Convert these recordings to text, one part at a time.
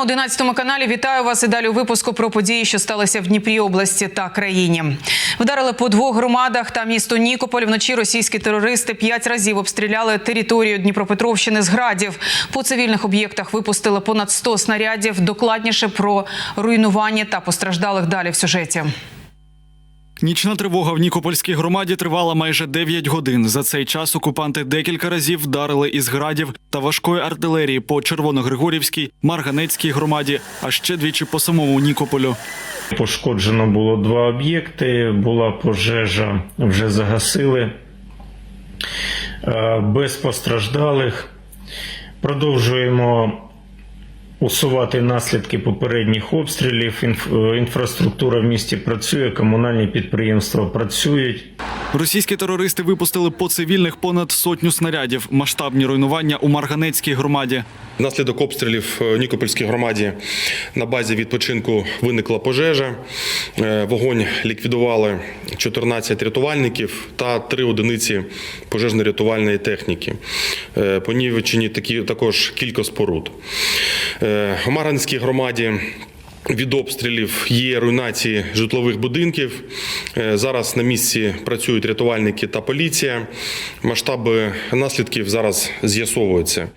На 11 каналі. Вітаю вас і далі у випуску про події, що сталися в Дніпрі області та країні. Вдарили по двох громадах та місто Нікополь. Вночі російські терористи п'ять разів обстріляли територію Дніпропетровщини з градів. По цивільних об'єктах випустили понад 100 снарядів. Докладніше про руйнування та постраждалих далі в сюжеті. Нічна тривога в Нікопольській громаді тривала майже 9 годин. За цей час окупанти декілька разів вдарили із градів та важкої артилерії по Червоногригорівській, Марганецькій громаді, а ще двічі по самому Нікополю. Пошкоджено було два об'єкти, була пожежа, вже загасили Е, без постраждалих. Продовжуємо усувати наслідки попередніх обстрілів. Інф- е, Інфраструктура в місті працює, комунальні підприємства працюють. Російські терористи випустили по цивільних понад сотню снарядів. Масштабні руйнування у Марганецькій громаді. Внаслідок обстрілів в Нікопольській громаді на базі відпочинку виникла пожежа. Е, Вогонь ліквідували 14 рятувальників та 3 одиниці пожежно-рятувальної техніки. Е, Понівечені такі також кілька споруд. Е, У Марганській громаді від обстрілів є руйнації житлових будинків. Е, Зараз на місці працюють рятувальники та поліція. Масштаби наслідків зараз з'ясовуються.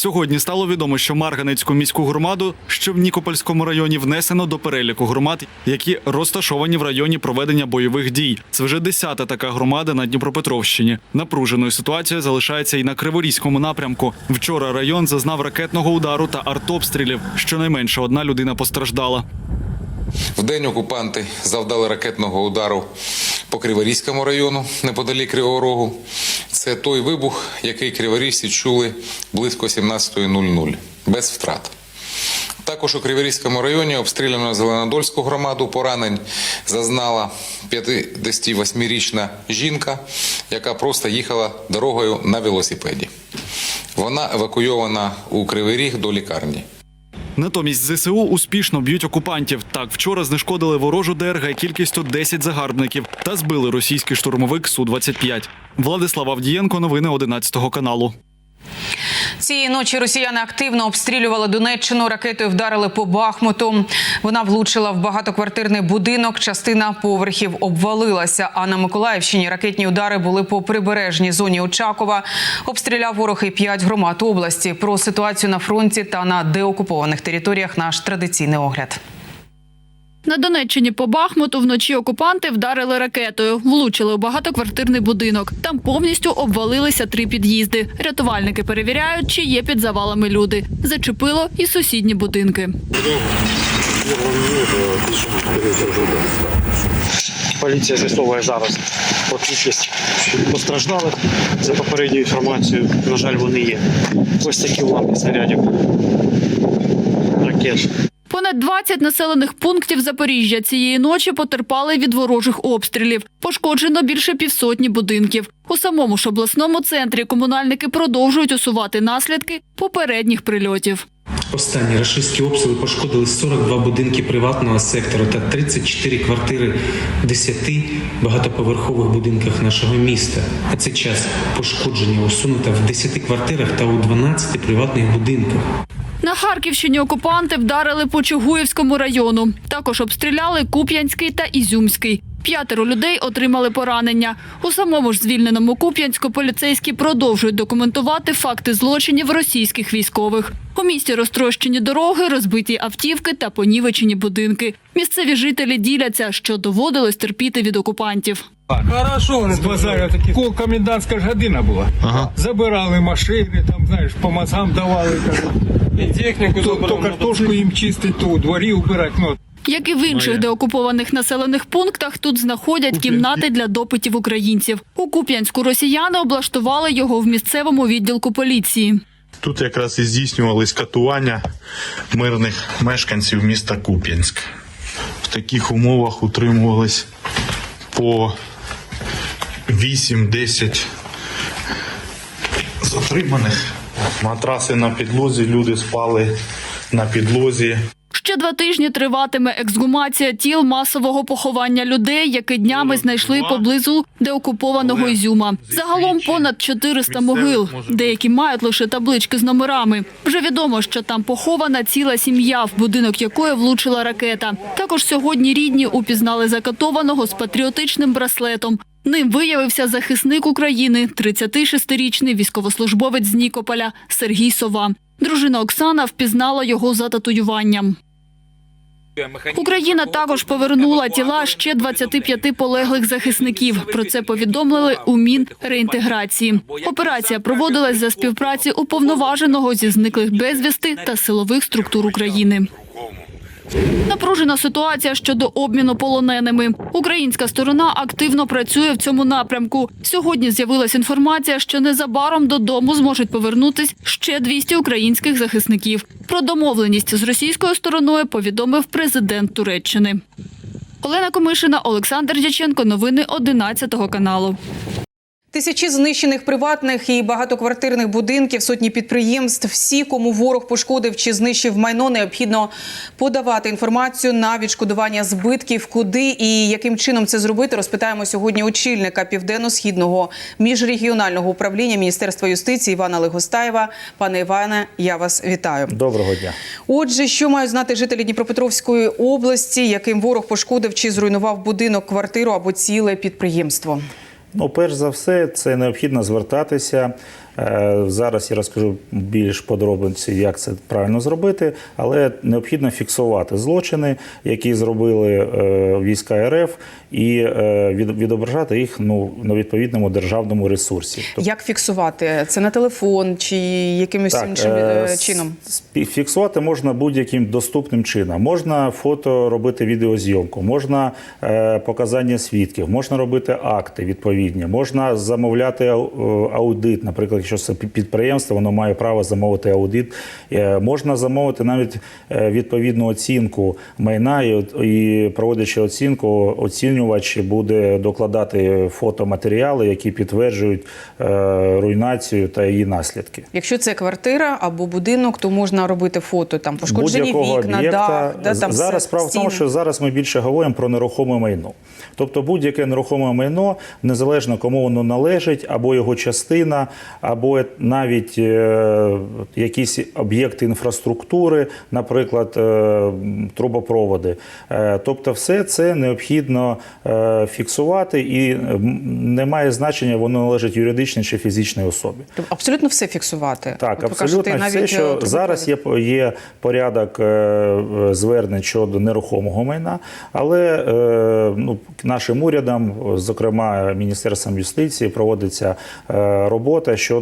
Сьогодні стало відомо, що Марганецьку міську громаду, що в Нікопольському районі внесено до переліку громад, які розташовані в районі проведення бойових дій. Це вже десята така громада на Дніпропетровщині. Напруженою ситуація залишається і на Криворізькому напрямку. Вчора район зазнав ракетного удару та артобстрілів. Щонайменше одна людина постраждала. Вдень окупанти завдали ракетного удару по Криворізькому району неподалік Кривого Рогу. Це той вибух, який криворізці чули близько 17.00 без втрат. Також у Криворізькому районі обстріляно Зеленодольську громаду поранень зазнала 58-річна жінка, яка просто їхала дорогою на велосипеді. Вона евакуйована у Кривий Ріг до лікарні. Натомість ЗСУ успішно б'ють окупантів. Так вчора знешкодили ворожу ДРГ кількістю 10 загарбників та збили російський штурмовик су 25 Владислав Авдієнко, новини 11 каналу. Цієї ночі росіяни активно обстрілювали Донеччину. Ракетою вдарили по Бахмуту. Вона влучила в багатоквартирний будинок. Частина поверхів обвалилася. А на Миколаївщині ракетні удари були по прибережній зоні Очакова. Обстріляв ворог і п'ять громад області. Про ситуацію на фронті та на деокупованих територіях наш традиційний огляд. На Донеччині по Бахмуту вночі окупанти вдарили ракетою, влучили у багатоквартирний будинок. Там повністю обвалилися три під'їзди. Рятувальники перевіряють, чи є під завалами люди. Зачепило і сусідні будинки. Поліція з'ясовує зараз про кількість постраждалих. За попередньою інформацією, на жаль, вони є. Ось такі уламки снарядів. Ракет. Понад 20 населених пунктів Запоріжжя цієї ночі потерпали від ворожих обстрілів. Пошкоджено більше півсотні будинків. У самому ж обласному центрі комунальники продовжують усувати наслідки попередніх прильотів. Останні рашистські обстріли пошкодили 42 будинки приватного сектору та 34 квартири в 10 багатоповерхових будинках нашого міста. На цей час пошкодження усунуто в 10 квартирах та у 12 приватних будинках. На Харківщині окупанти вдарили по Чугуївському району. Також обстріляли Куп'янський та Ізюмський. П'ятеро людей отримали поранення. У самому ж звільненому Куп'янську поліцейські продовжують документувати факти злочинів російських військових. У місті розтрощені дороги, розбиті автівки та понівечені будинки. Місцеві жителі діляться, що доводилось терпіти від окупантів. Хорошо, вони з такі. Ко- Комендантська ж година була. Ага. Забирали машини, там, знаєш, по мазам давали. І техніку то, то картошку їм чистить, то у дворі убирати. Ну, Як і в інших деокупованих населених пунктах, тут знаходять кімнати для допитів українців. У Куп'янську росіяни облаштували його в місцевому відділку поліції. Тут якраз і здійснювались катування мирних мешканців міста Куп'янськ. В таких умовах утримувались по 8-10 затриманих. Матраси на підлозі, люди спали на підлозі. Ще два тижні триватиме ексгумація тіл масового поховання людей, які днями знайшли поблизу деокупованого Ізюма. Загалом понад 400 могил. Деякі мають лише таблички з номерами. Вже відомо, що там похована ціла сім'я, в будинок якої влучила ракета. Також сьогодні рідні упізнали закатованого з патріотичним браслетом. Ним виявився захисник України, 36-річний військовослужбовець з Нікополя Сергій Сова. Дружина Оксана впізнала його за татуюванням. Україна також повернула тіла ще 25 полеглих захисників. Про це повідомили у Мінреінтеграції. Операція проводилась за співпраці уповноваженого зі зниклих безвісти та силових структур України. Напружена ситуація щодо обміну полоненими. Українська сторона активно працює в цьому напрямку. Сьогодні з'явилася інформація, що незабаром додому зможуть повернутись ще 200 українських захисників. Про домовленість з російською стороною повідомив президент Туреччини. Олена Комишина, Олександр Дяченко. Новини 11 каналу. Тисячі знищених приватних і багатоквартирних будинків, сотні підприємств. Всі, кому ворог пошкодив чи знищив майно, необхідно подавати інформацію на відшкодування збитків. Куди і яким чином це зробити, розпитаємо сьогодні очільника південно-східного міжрегіонального управління Міністерства юстиції Івана Легостаєва. Пане Іване, я вас вітаю. Доброго дня. Отже, що мають знати жителі Дніпропетровської області, яким ворог пошкодив чи зруйнував будинок, квартиру або ціле підприємство? Ну, перш за все, це необхідно звертатися. Е, Зараз я розкажу більш подробиці, як це правильно зробити, але необхідно фіксувати злочини, які зробили е, війська РФ, і е, відображати їх ну, на відповідному державному ресурсі. Як фіксувати? Це на телефон чи якимось іншим е, е, чином? Фіксувати можна будь-яким доступним чином. Можна фото робити відеозйомку, можна е, показання свідків, можна робити акти відповідні, можна замовляти аудит. Наприклад, якщо це підприємство, воно має право замовити аудит. Е, Можна замовити навіть е, відповідну оцінку майна, і, проводячи оцінку, оцінювач буде докладати фотоматеріали, які підтверджують е, руйнацію та її наслідки. Якщо це квартира або будинок, то можна робити фото там пошкоджені вікна, дах, да, там зараз справа в тому, що зараз ми більше говоримо про нерухоме майно. Тобто будь-яке нерухоме майно, незалежно кому воно належить, або його частина, або навіть е, якісь об'єкти інфраструктури, наприклад, е, трубопроводи. Е, тобто, все це необхідно фіксувати, і не має значення, воно належить юридичній чи фізичній особі. Тобто абсолютно все фіксувати. Так, От абсолютно кажете, все, навіть, що зараз є, є порядок звернень щодо нерухомого майна, але ну, нашим урядом, зокрема Міністерством юстиції, проводиться робота щодо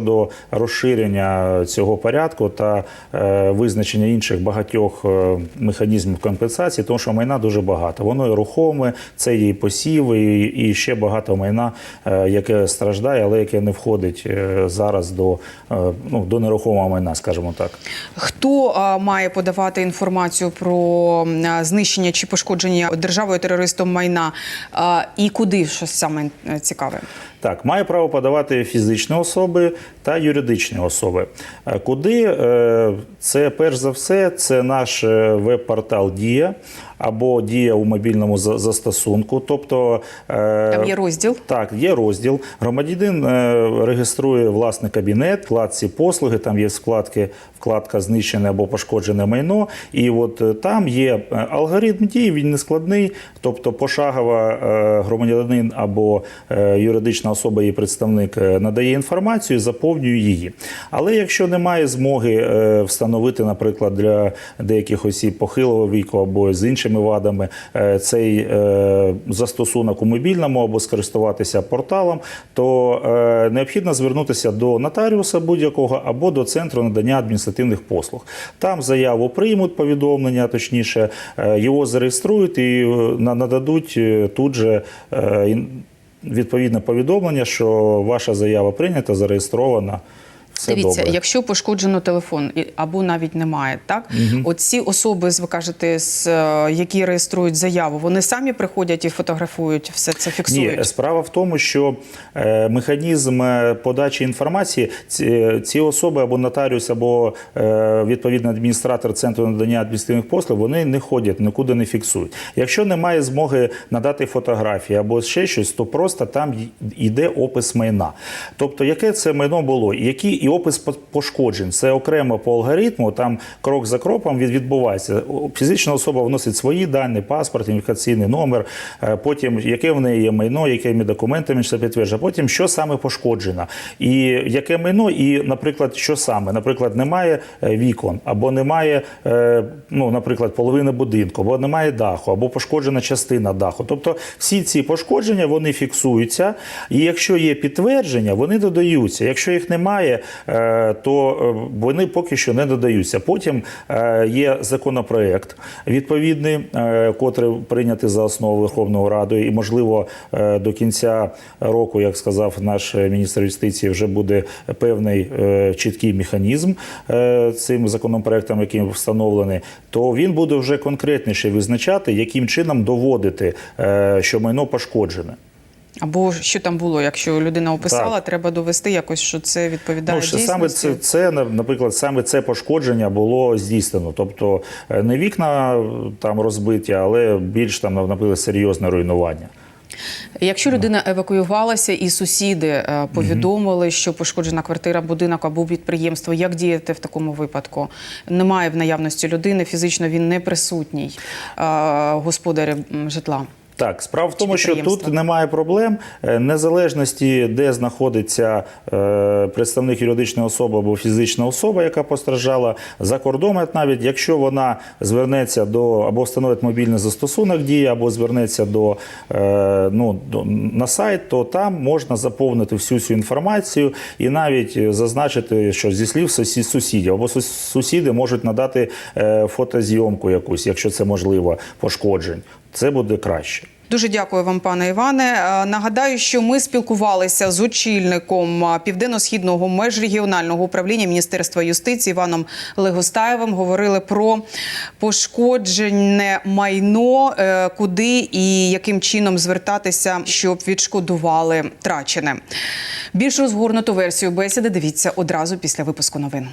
розширення цього порядку та е, визначення інших багатьох е, механізмів компенсації, тому що майна дуже багато. Воно і рухоме, це і посіви, і, ще багато майна, е, яке страждає, але яке не входить зараз до, ну, до нерухомого майна, скажімо так. Хто має подавати інформацію про знищення чи пошкодження державою терористом майна і куди щось саме цікаве? Так, має право подавати фізичні особи та юридичні особи. Е, Куди Е, це перш за все, це наш е, веб-портал Дія або Дія у мобільному застосунку. Тобто е, Там є розділ. Так, є розділ. Громадянин е, реєструє власний кабінет, вкладці послуги. Там є вкладки, вкладка знищене або пошкоджене майно. І от е, там є алгоритм дій, він не складний. Тобто, пошагово громадянин або юридична особа, її представник надає інформацію, заповнює її. Але якщо немає змоги встановити, наприклад, для деяких осіб похилого віку або з іншими вадами е, цей е, застосунок у мобільному або скористуватися порталом, то е, необхідно звернутися до нотаріуса будь-якого або до центру надання адміністративних послуг. Там заяву приймуть повідомлення, точніше, його зареєструють і нададуть тут же. Відповідне повідомлення, що ваша заява прийнята, зареєстрована. Все Дивіться, добре. якщо пошкоджено телефон або навіть немає, так от ці особи, ви кажете, з е, які реєструють заяву, вони самі приходять і фотографують, все це фіксують. Ні, справа в тому, що е, механізм е, подачі інформації ці, ці особи або нотаріус, або е, відповідний адміністратор центру надання адміністративних послуг, вони не ходять, нікуди не фіксують. Якщо немає змоги надати фотографії або ще щось, то просто там йде опис майна. Тобто, яке це майно було, і який опис пошкоджень. Це окремо по алгоритму, там крок за кроком від- відбувається. Фізична особа вносить свої дані, паспорт, ідентифікаційний номер, е, потім яке в неї є майно, якими документами це підтверджує, потім що саме пошкоджено, і яке майно, і, наприклад, що саме. Наприклад, немає е, вікон, або немає, е, ну, наприклад, половини будинку, або немає даху, або пошкоджена частина даху. Тобто всі ці пошкодження вони фіксуються, і якщо є підтвердження, вони додаються. Якщо їх немає, то е, вони поки що не додаються. Потім е, є законопроект відповідний, е, котрий прийнятий за основу Верховною Радою, і можливо е, до кінця року, як сказав наш міністр юстиції, вже буде певний е, чіткий механізм е, цим законопроектом, яким встановлений, то він буде вже конкретніше визначати, яким чином доводити, е, що майно пошкоджене. Або що там було, якщо людина описала, Так. треба довести якось, що це відповідає Ну, що дійсності. саме це, це, наприклад, саме це пошкодження було здійснено. Тобто е, не вікна е, там розбиті, але більш там, наприклад, серйозне руйнування. Якщо людина евакуювалася і сусіди е, повідомили, що пошкоджена квартира, будинок або підприємство, як діяти в такому випадку? Немає в наявності людини, фізично він не присутній господаря житла. Так, справа в тому, що тут немає проблем Е, незалежності, де знаходиться е, представник юридичної особи або фізична особа, яка постраждала за кордоном, навіть якщо вона звернеться до або встановить мобільний застосунок дії, або звернеться до, е, ну, до на сайт, то там можна заповнити всю цю інформацію і навіть зазначити, що зі слів сусі- сусідів, або сус- сусіди можуть надати фотозйомку якусь, якщо це можливо, пошкоджень. Це буде краще. Дуже дякую вам, пане Іване. Е, Нагадаю, що ми спілкувалися з очільником е, південно-східного межрегіонального управління Міністерства юстиції Іваном Легостаєвим. Говорили про пошкоджене майно, е, куди і яким чином звертатися, щоб відшкодували трачене. Більш розгорнуту версію бесіди дивіться одразу після випуску новин.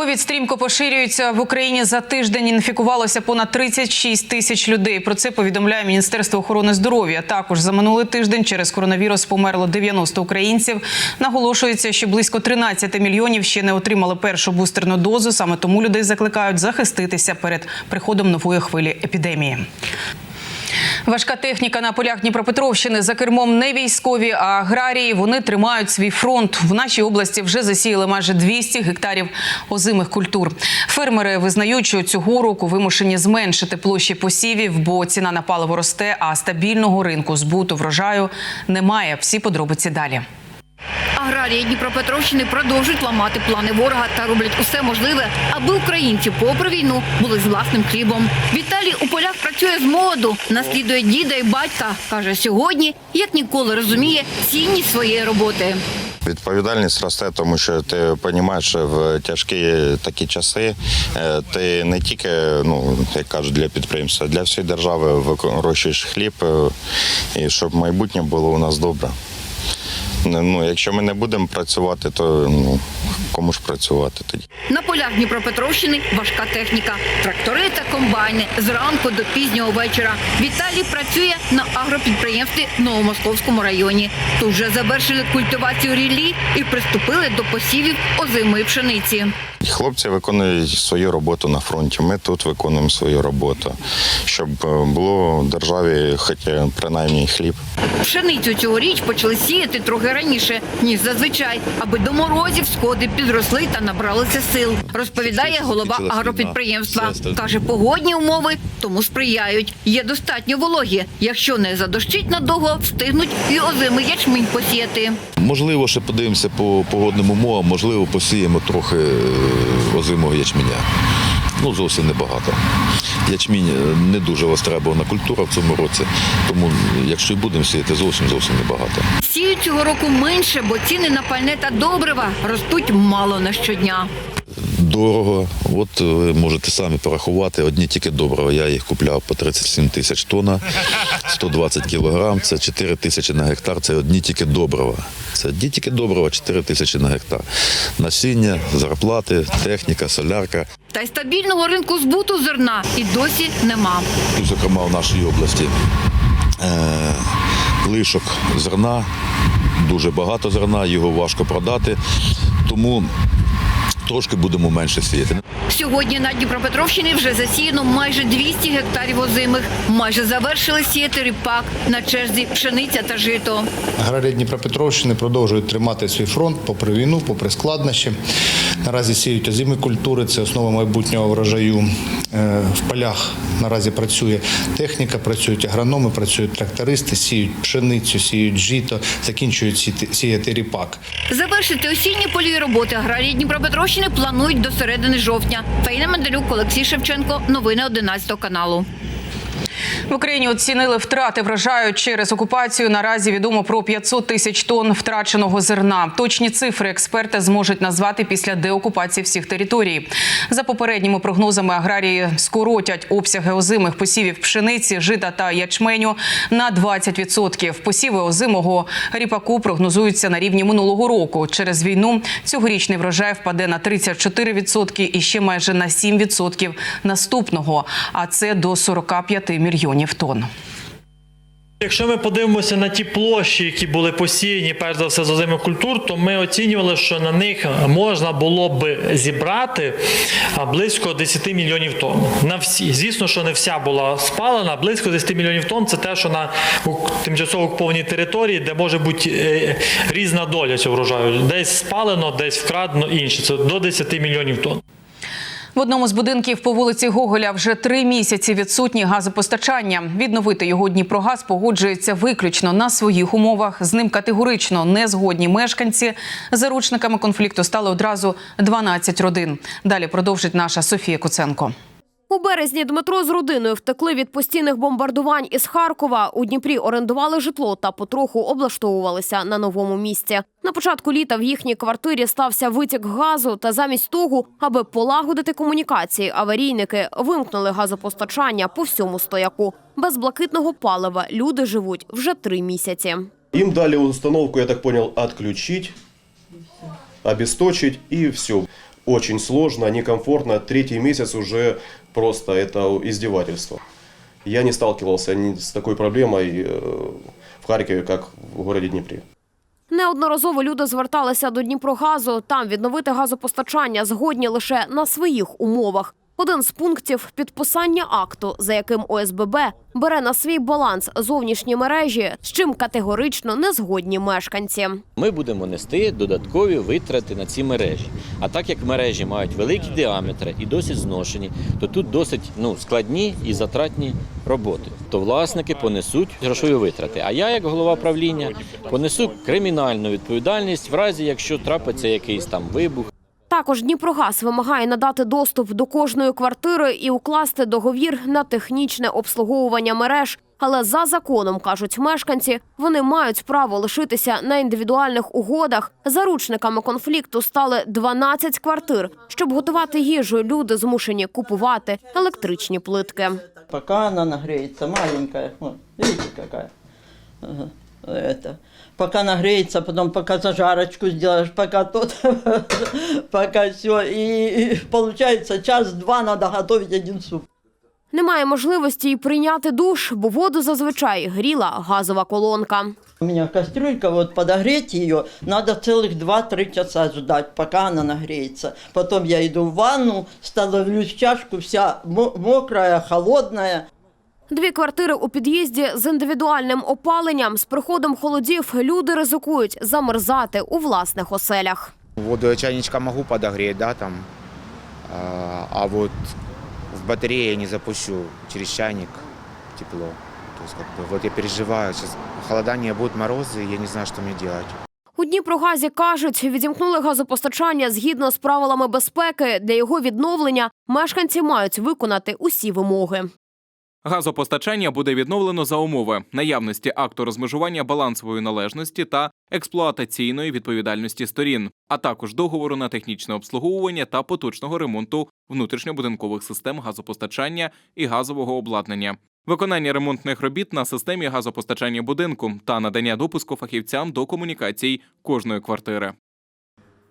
Ковід стрімко поширюється в Україні. За тиждень інфікувалося понад 36 тисяч людей. Про це повідомляє Міністерство охорони здоров'я. Також за минулий тиждень через коронавірус померло 90 українців. Наголошується, що близько 13 мільйонів ще не отримали першу бустерну дозу. Саме тому людей закликають захиститися перед приходом нової хвилі епідемії. Важка техніка на полях Дніпропетровщини за кермом не військові, а аграрії. Вони тримають свій фронт. В нашій області вже засіяли майже 200 гектарів озимих культур. Фермери визнають, що цього року вимушені зменшити площі посівів, бо ціна на паливо росте, а стабільного ринку збуту врожаю немає. Всі подробиці далі. Аграрії Дніпропетровщини продовжують ламати плани ворога та роблять усе можливе, аби українці, попри війну, були з власним хлібом. Віталій у полях працює з молоду, наслідує діда і батька. каже, сьогодні як ніколи розуміє цінність своєї роботи. Відповідальність росте, тому що ти розумієш, що в тяжкі такі часи е, ти не тільки, ну як кажуть, для підприємства, для всієї держави вирощуєш хліб, е, і щоб майбутнє було у нас добре. Ну, якщо ми не будемо працювати, то ну, кому ж працювати тоді? На полях Дніпропетровщини важка техніка, трактори та комбайни зранку до пізнього вечора. Віталій працює на агропідприємстві в Новомосковському районі. Тут вже завершили культивацію ріллі і приступили до посівів озимої пшениці. Хлопці виконують свою роботу на фронті. Ми тут виконуємо свою роботу, щоб е, було в державі хоча принаймні хліб. Пшеницю цьогоріч почали сіяти трохи раніше, ніж зазвичай, аби до морозів сходи підросли та набралися сил, розповідає голова агропідприємства. Каже, погодні умови тому сприяють. Є достатньо вологі. Якщо не задощить надовго, встигнуть і озимий ячмінь посіяти. Можливо, ще подивимося по погодним умовам, можливо, посіємо трохи е, озимого ячменя. ну зовсім небагато. Ячмінь е, не дуже востребована культура в цьому році, тому якщо і будемо сіяти, зовсім зовсім небагато. Сіють цього року менше, бо ціни на пальне та добрива ростуть мало на щодня. Дорого. От е, ви можете самі порахувати. Одні тільки доброго. Я їх купляв по 37 тисяч тонн, 120 кілограм, це 4 тисячі на гектар. Це одні тільки добрива. Це одні тільки добрива, 4 тисячі на гектар. Насіння, зарплати, техніка, солярка. Та й стабільного ринку збуту зерна і досі нема. Тут, зокрема, в нашій області е, лишок зерна, дуже багато зерна, його важко продати, тому трошки будемо менше сіяти. Сьогодні на Дніпропетровщині вже засіяно майже 200 гектарів озимих. Майже завершили сіяти ріпак на черзі пшениця та жито. Аграрії Дніпропетровщини продовжують тримати свій фронт попри війну, попри складнощі. Наразі сіють озимі культури, це основа майбутнього врожаю. Е, В полях наразі працює техніка, працюють агрономи, працюють трактористи, сіють пшеницю, сіють жито, закінчують сіяти- сіяти ріпак. Завершити осінні польові роботи аграрії Дніпропетровщини планують до середини жовтня. Фаїна Менделюк, Олексій Шевченко. Новини 11 каналу. В Україні оцінили втрати врожаю через окупацію. Наразі відомо про 500 тисяч тонн втраченого зерна. Точні цифри експерти зможуть назвати після деокупації всіх територій. За попередніми прогнозами аграрії скоротять обсяги озимих посівів пшениці, жита та ячменю на 20%. Посіви озимого ріпаку прогнозуються на рівні минулого року. Через війну цьогорічний врожай впаде на 34% і ще майже на 7% наступного. А це до 45 мільйонів тонн. Якщо ми подивимося на ті площі, які були посіяні, перш за все з озимих культур, то ми оцінювали, що на них можна було б зібрати близько 10 мільйонів тонн. На всі. Звісно, що не вся була спалена. Близько 10 мільйонів тонн це те, що на тимчасово окупованій території, де може бути е, різна доля цього врожаю. Десь спалено, десь вкрадено інше. Це до 10 мільйонів тонн. В одному з будинків по вулиці Гоголя вже три місяці відсутні газопостачання. Відновити його Дніпрогаз погоджується виключно на своїх умовах. З ним категорично не згодні мешканці. Заручниками конфлікту стали одразу 12 родин. Далі продовжить наша Софія Куценко. У березні Дмитро з родиною втекли від постійних бомбардувань із Харкова. У Дніпрі орендували житло та потроху облаштовувалися на новому місці. На початку літа в їхній квартирі стався витік газу. Та замість того, аби полагодити комунікації, аварійники вимкнули газопостачання по всьому стояку. Без блакитного палива люди живуть вже три місяці. Им дали установку, я так понял, отключить, обесточить и все. Очень сложно, некомфортно. Третий месяц уже просто это издевательство. Я не сталкивался ни с такой проблемой э, в Харькове, как в городе Днепре. Неодноразово люди зверталися до Дніпрогазу. Там відновити газопостачання згодні лише на своїх умовах. Один з пунктів підписання акту, за яким ОСББ бере на свій баланс зовнішні мережі, з чим категорично не згодні мешканці. Ми будемо нести додаткові витрати на ці мережі. А так як мережі мають великі діаметри і досить зношені, то тут досить ну, складні і затратні роботи. То власники понесуть грошові витрати. А я, як голова правління, понесу кримінальну відповідальність в разі, якщо трапиться якийсь там вибух. Також Дніпрогаз вимагає надати доступ до кожної квартири і укласти договір на технічне обслуговування мереж. Але за законом кажуть мешканці, вони мають право лишитися на індивідуальних угодах. Заручниками конфлікту стали 12 квартир. Щоб готувати їжу, люди змушені купувати електричні плитки. Пока она нагреется, маленькая, вот, видите какая. Это. Пока нагреется, потом пока зажарочку сделаешь, пока тут, пока все. И, и получается час-два надо готовить один суп. Немає можливості й прийняти душ, бо воду зазвичай гріла газова колонка. У меня кастрюлька, вот подогреть ее, надо целых 2-3 часа ждать, пока она нагреется. Потом я иду в ванну, становлюсь в чашку, вся мо- мокрая, холодная. Дві квартири у під'їзді з індивідуальним опаленням. З приходом холодів люди ризикують замерзати у власних оселях. Воду я чайничка могу подогреть, да, там, а, вот в батарее я не запущу через чайник тепло. То есть, как бы, вот я переживаю, сейчас похолодание, будут морозы, я не знаю, что мне делать. У Дніпрогазі кажуть, відімкнули газопостачання згідно з правилами безпеки. Для його відновлення мешканці мають виконати усі вимоги. Газопостачання буде відновлено за умови наявності акту розмежування балансової належності та експлуатаційної відповідальності сторін, а також договору на технічне обслуговування та поточного ремонту внутрішньобудинкових систем газопостачання і газового обладнання. Виконання ремонтних робіт на системі газопостачання будинку та надання допуску фахівцям до комунікацій кожної квартири.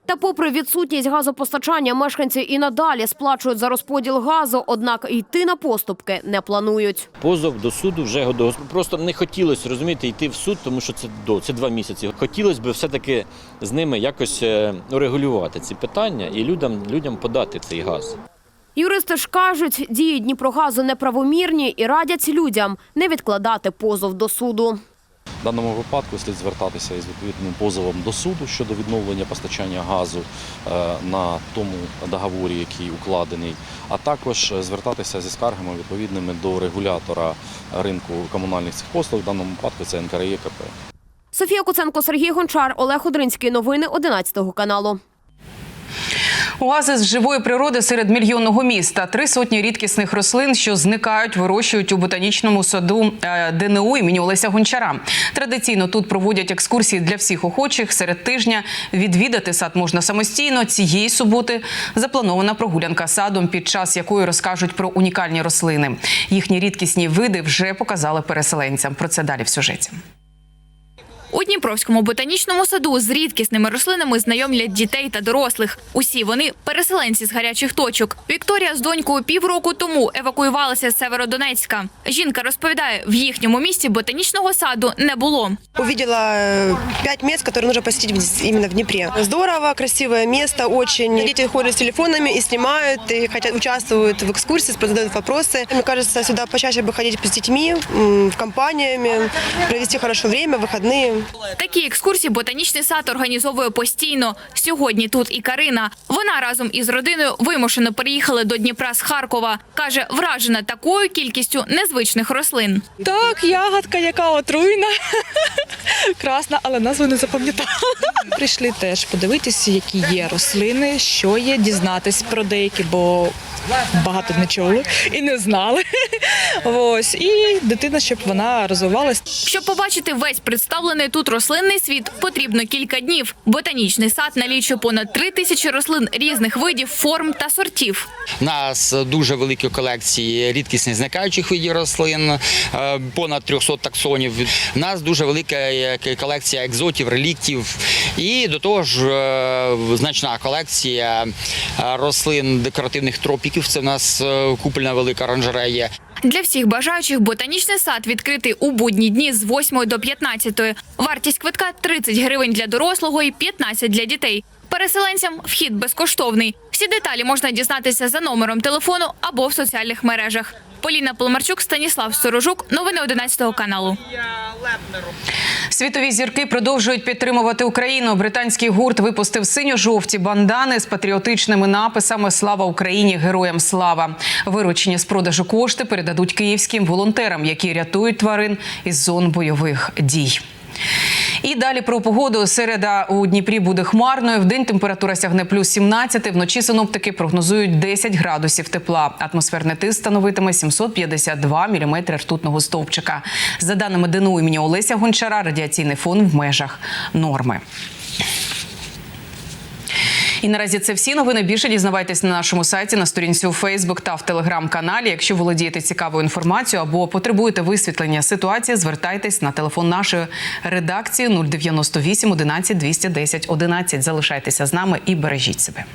Та, попри відсутність газопостачання, мешканці і надалі сплачують за розподіл газу, однак йти на поступки не планують. Позов до суду вже готовий. Просто не хотілося розумієте, йти в суд, тому що це до це два місяці. Хотілося б все-таки з ними якось е, урегулювати ці питання і людям, людям подати цей газ. Юристи ж кажуть, дії Дніпрогазу неправомірні і радять людям не відкладати позов до суду. В даному випадку слід звертатися із відповідним позовом до суду щодо відновлення постачання газу е, на тому договорі, який укладений, а також звертатися зі скаргами відповідними до регулятора ринку комунальних цих послуг. В даному випадку це НКРЄКП. Софія Куценко, Сергій Гончар, Олег Одринський. Новини 11 каналу. Оазис живої природи серед мільйонного міста. Три сотні рідкісних рослин, що зникають, вирощують у ботанічному саду е, ДНУ імені Олеся Гончара. Традиційно тут проводять екскурсії для всіх охочих. Серед тижня відвідати сад можна самостійно. Цієї суботи запланована прогулянка садом, під час якої розкажуть про унікальні рослини. Їхні рідкісні види вже показали переселенцям. Про це далі в сюжеті. У Дніпровському ботанічному саду з рідкісними рослинами знайомлять дітей та дорослих. Усі вони переселенці з гарячих точок. Вікторія з донькою півроку тому евакуювалася з Северодонецька. Жінка розповідає, в їхньому місті ботанічного саду не було. Увидела э, пять мест, которые нужно посетить в- именно в Днепре. Здорово, красивое место, очень. Дети ходят с телефонами и снимают, и хотят, участвуют в экскурсии, задают вопросы. Мне кажется, сюда почаще бы ходить с детьми, м, в компаниями, провести хорошо время, выходные. Такі екскурсії ботанічний сад організовує постійно. Сьогодні тут і Карина. Вона разом із родиною вимушено переїхали до Дніпра з Харкова. каже, вражена такою кількістю незвичних рослин. Так, ягодка, яка отруйна, красна, але назву не запам'ятала. Прийшли теж подивитися, які є рослини, що є, дізнатись про деякі, бо багато не чули і не знали. Ось і дитина, щоб вона розвивалась. Щоб побачити весь представлений тут рослинний світ, потрібно кілька днів. Ботанічний сад налічує понад три тисячі рослин різних видів, форм та сортів. У нас дуже великі колекції рідкісних зникаючих видів рослин, е, понад 300 таксонів. У нас дуже велика колекція екзотів, реліктів. І до того ж е, значна колекція е, рослин декоративних тропіків. Це в нас купольна велика оранжерея. Для всіх бажаючих ботанічний сад відкритий у будні дні з 8 до 15. Вартість квитка 30 гривень для дорослого і 15 для дітей. Переселенцям вхід безкоштовний. Всі деталі можна дізнатися за номером телефону або в соціальних мережах. Поліна Поломарчук, Станіслав Сторожук. Новини 11 каналу. Світові зірки продовжують підтримувати Україну. Британський гурт випустив синьо-жовті бандани з патріотичними написами Слава Україні! Героям слава! Виручені з продажу кошти передадуть київським волонтерам, які рятують тварин із зон бойових дій. І далі про погоду. Середа у Дніпрі буде хмарною. В день температура сягне плюс 17. Вночі синоптики прогнозують 10 градусів тепла. Атмосферний тиск становитиме 752 міліметри ртутного стовпчика. За даними ДНУ імені Олеся Гончара, радіаційний фон в межах норми. І наразі це всі новини. Більше дізнавайтесь на нашому сайті, на сторінці у Фейсбук та в телеграм-каналі. Якщо володієте цікавою інформацією або потребуєте висвітлення ситуації, звертайтесь на телефон нашої редакції 098 11 210 11. Залишайтеся з нами і бережіть себе.